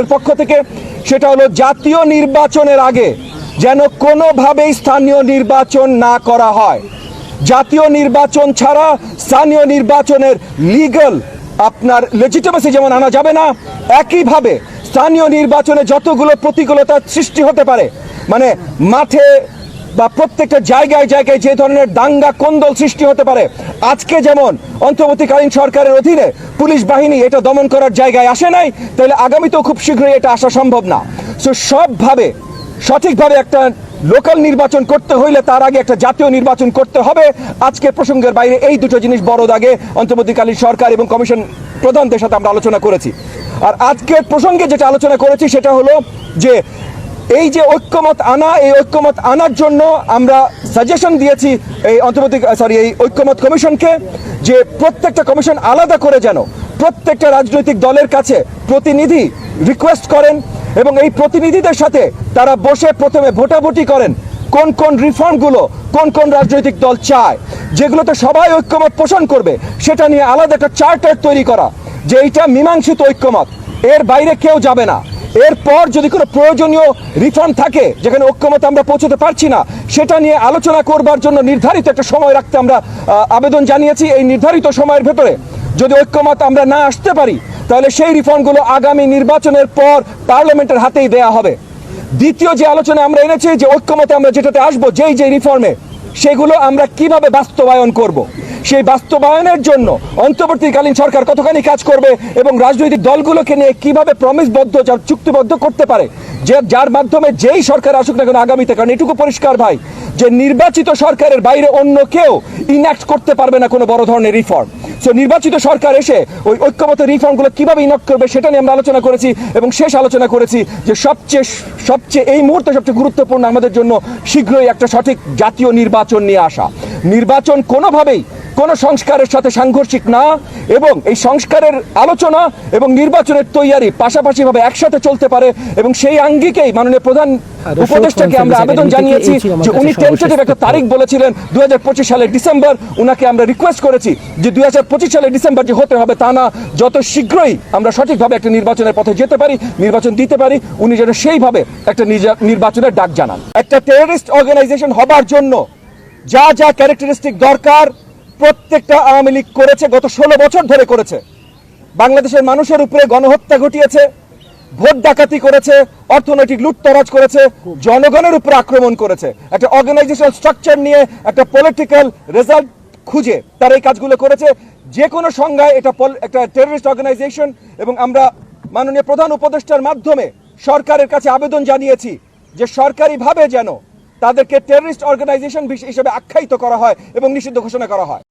এর পক্ষ থেকে, সেটা হলো জাতীয় নির্বাচনের আগে যেন কোনোভাবেই স্থানীয় নির্বাচন না করা হয়। জাতীয় নির্বাচন ছাড়া স্থানীয় নির্বাচনের লিগাল আপনার লেজিটিমেসি যেমন আনা যাবে না, একইভাবে স্থানীয় নির্বাচনে যতগুলো প্রতিকূলতার সৃষ্টি হতে পারে মানে মাঠে বা প্রত্যেকটা জায়গায় জায়গায় যে ধরনের দাঙ্গা কোন্দল সৃষ্টি হতে পারে, আজকে যেমন অন্তর্বর্তীকালীন সরকারের অধীনে পুলিশ বাহিনী এটা দমন করার জায়গায় আসে নাই, তাহলে আগামীতেও খুব শীঘ্রই এটা আসা সম্ভব না। সো সবভাবে সঠিকভাবে একটা লোকাল নির্বাচন করতে হইলে তার আগে একটা জাতীয় নির্বাচন করতে হবে। আজকে প্রসঙ্গের বাইরে এই দুটো জিনিস বড় দাগে অন্তর্বর্তীকালীন সরকার এবং কমিশন প্রধানদের সাথে আমরা আলোচনা করেছি। আর আজকের প্রসঙ্গে যেটা আলোচনা করেছি সেটা হলো যে এই যে ঐক্যমত আনা, এই ঐক্যমত আনার জন্য আমরা সাজেশন দিয়েছি এই অন্তর্বর্তী সরি এই ঐক্যমত কমিশনকে যে প্রত্যেকটা কমিশন আলাদা করে যেন প্রত্যেকটা রাজনৈতিক দলের কাছে প্রতিনিধি রিকোয়েস্ট করেন এবং এই প্রতিনিধিদের সাথে তারা বসে প্রথমে ভোটাভুটি করেন কোন কোন রিফর্মগুলো কোন কোন রাজনৈতিক দল চায়, যেগুলোতে সবাই ঐক্যমত পোষণ করবে, সেটা নিয়ে আলাদা একটা চার্টার তৈরি করা, যে এইটা মীমাংসিত ঐক্যমত। এর বাইরে কেউ যাবে না। এরপর যদি কোনো প্রয়োজনীয় রিফর্ম থাকে, যেখানে ঐক্যমত আমরা পৌঁছতে পারছি না, সেটা নিয়ে আলোচনা করবার জন্য নির্ধারিত একটা সময় রাখতে আমরা আবেদন জানিয়েছি। এই নির্ধারিত সময়ের ভেতরে যদি ঐক্যমত আমরা না আসতে পারি, তাহলে সেই রিফর্মগুলো আগামী নির্বাচনের পর পার্লামেন্টের হাতেই দেয়া হবে। দ্বিতীয় যে আলোচনা আমরা এনেছি, যে ঐক্যমতে আমরা যেটাতে আসব, যেই যে রিফর্মে সেগুলো আমরা কীভাবে বাস্তবায়ন করব। সেই বাস্তবায়নের জন্য অন্তর্বর্তীকালীন সরকার কতখানি কাজ করবে এবং রাজনৈতিক দলগুলোকে নিয়ে কীভাবে প্রমিসবদ্ধ চুক্তিবদ্ধ করতে পারে, যে যার মাধ্যমে যেই সরকার আসুক না কেন আগামীতে, কারণ এটুকু পরিষ্কার ভাই যে নির্বাচিত সরকারের বাইরে অন্য কেউ ইনঅ্যাক্ট করতে পারবে না কোনো বড় ধরনের রিফর্ম সো নির্বাচিত সরকার এসে ওই ঐক্যমত রিফর্মগুলো কীভাবে ইনঅ্যাক্ট করবে সেটা নিয়ে আমরা আলোচনা করেছি এবং শেষ আলোচনা করেছি যে সবচেয়ে সবচেয়ে এই মুহূর্তে সবচেয়ে গুরুত্বপূর্ণ আমাদের জন্য শীঘ্রই একটা সঠিক জাতীয় নির্বাচন নিয়ে আসা। নির্বাচন কোনোভাবেই কোনো সংস্কারের সাথে সাংঘর্ষিক না এবং এই সংস্কারের আলোচনা এবং নির্বাচনের তৈয়ারি পাশাপাশিভাবে একসাথে চলতে পারে এবং সেই আঙ্গিকেই মাননীয় প্রধান উপদেষ্টাকে আমরা আবেদন জানিয়েছি যে উনি টেন্টেটিভ একটা তারিখ বলেছিলেন দুই সালের ডিসেম্বর। উনাকে আমরা রিকোয়েস্ট করেছি যে দুই সালের ডিসেম্বর যে হতে হবে তা না। যত শীঘ্রই আমরা সঠিকভাবে একটা নির্বাচনের পথে যেতে পারি নির্বাচন দিতে পারি উনি যেন সেইভাবে একটা নির্বাচনের ডাক জানান। একটা টেররিস্ট অর্গানাইজেশন হবার জন্য যা যা ক্যারেক্টারিস্টিক দরকার প্রত্যেকটা আওয়ামী লীগ করেছে গত ষোলো বছর ধরে করেছে। বাংলাদেশের মানুষের উপরে গণহত্যা ঘটিয়েছে ভোট ডাকাতি করেছে, অর্থনৈতিক লুটতরাজ করেছে, জনগণের উপর আক্রমণ করেছে। একটা অর্গানাইজেশন স্ট্রাকচার নিয়ে একটা পলিটিক্যাল রেজাল্ট খুঁজে তারা এই কাজগুলো করেছে। যে কোনো সংজ্ঞায় এটা একটা টেররিস্ট অর্গানাইজেশন এবং আমরা মাননীয় প্রধান উপদেষ্টার মাধ্যমে সরকারের কাছে আবেদন জানিয়েছি যে সরকারিভাবে যেন তাদেরকে টেররিস্ট অর্গানাইজেশন হিসেবে আখ্যায়িত করা হয় এবং নিষিদ্ধ ঘোষণা করা হয়।